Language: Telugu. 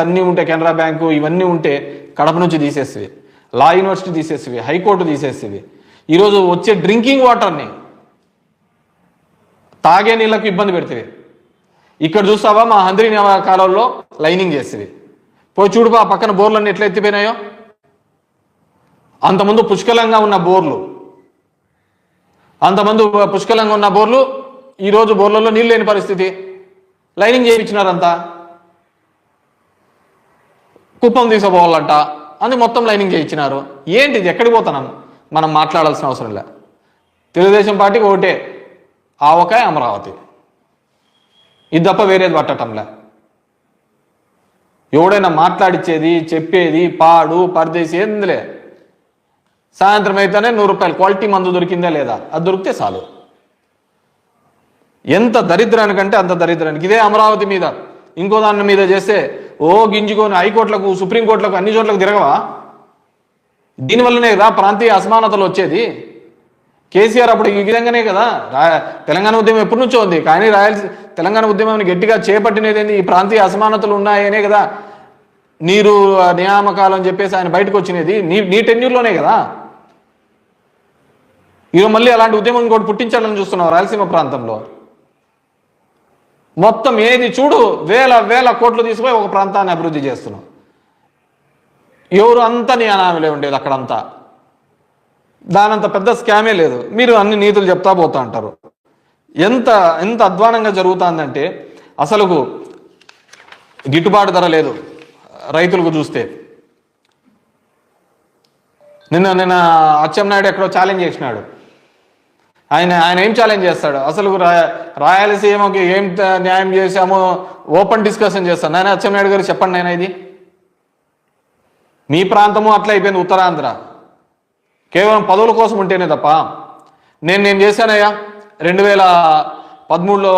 అన్నీ ఉంటే కెనరా బ్యాంకు ఇవన్నీ ఉంటే కడప నుంచి తీసేసేవి. లా యూనివర్సిటీ తీసేసివి హైకోర్టు తీసేసేవి. ఈరోజు వచ్చే డ్రింకింగ్ వాటర్ని తాగే నీళ్ళకు ఇబ్బంది పెడుతుంది ఇక్కడ చూస్తావా మా హంద్రి కాలంలో లైనింగ్ చేసేవి. పోయి చూడుపా ఆ పక్కన బోర్లన్నీ ఎట్లా ఎత్తిపోయినాయో. అంతమందు పుష్కలంగా ఉన్న బోర్లు. అంతమంది పుష్కలంగా ఉన్న బోర్లు ఈరోజు బోర్లలో నీళ్ళు లేని పరిస్థితి. లైనింగ్ చేయించినారంతా. కుప్పం తీసుకుపోవాలంట. అని మొత్తం లైనింగ్ చేయించినారు ఏంటిది? ఎక్కడికి పోతున్నాను మనం మాట్లాడాల్సిన అవసరం లే. తెలుగుదేశం పార్టీకి ఒకటే ఆవకాయ అమరావతి. ఇది తప్ప వేరేది పట్టటంలే ఎవడైనా మాట్లాడిచ్చేది చెప్పేది పాడు పరదేశి ఏందిలే సాయంత్రం అయితేనే నూరు రూపాయలు క్వాలిటీ మందు దొరికిందా లేదా? అది దొరికితే చాలు. ఎంత దరిద్రానికంటే అంత దరిద్రానికి. ఇదే అమరావతి మీద. ఇంకో దాని మీద చేస్తే ఓ గింజుకొని హైకోర్టులకు సుప్రీంకోర్టులకు అన్ని చోట్లకు తిరగవా? దీనివల్లనే కదా ప్రాంతీయ అసమానతలు వచ్చేది. కేసీఆర్ అప్పుడు ఈ విధంగానే కదా రా తెలంగాణ ఉద్యమం ఎప్పటి నుంచో ఉంది. కానీ రాయలసీ తెలంగాణ ఉద్యమాన్ని గట్టిగా చేపట్టినది ఏంది? ఈ ప్రాంతీయ అసమానతలు ఉన్నాయనే కదా నీరు నియామకాలు అని చెప్పేసి ఆయన బయటకు వచ్చినది. నీ నీ టెన్యూర్లోనే కదా. ఈరోజు మళ్ళీ అలాంటి ఉద్యమం కూడా పుట్టించాలని చూస్తున్నావు రాయలసీమ ప్రాంతంలో. మొత్తం ఏది చూడు వేల వేల కోట్లు తీసుకుపోయి ఒక ప్రాంతాన్ని అభివృద్ధి చేస్తున్నాం. ఎవరు అంతా నీ అనామలే ఉండేది అక్కడంతా. దానంత పెద్ద స్కామే లేదు. మీరు అన్ని నీతులు చెప్తా పోతా అంటారు. ఎంత ఎంత అధ్వానంగా జరుగుతుందంటే అసలు గిట్టుబాటు ధర లేదు రైతులకు చూస్తే. నిన్న నిన్న అచ్చెన్నాయుడు ఎక్కడో ఛాలెంజ్ చేసినాడు. ఆయన ఆయన ఏం ఛాలెంజ్ చేస్తాడు? అసలు రాయ రాయలసీమకి ఏం న్యాయం చేశామో ఓపెన్ డిస్కషన్ చేస్తాను నాయన అచ్చెన్నాయుడు గారు చెప్పండి నాయన ఇది. మీ ప్రాంతము అట్లా అయిపోయింది ఉత్తరాంధ్ర. కేవలం పదవుల కోసం ఉంటేనే తప్ప. నేను నేను చేశానయ్యా. రెండు వేల పదమూడులో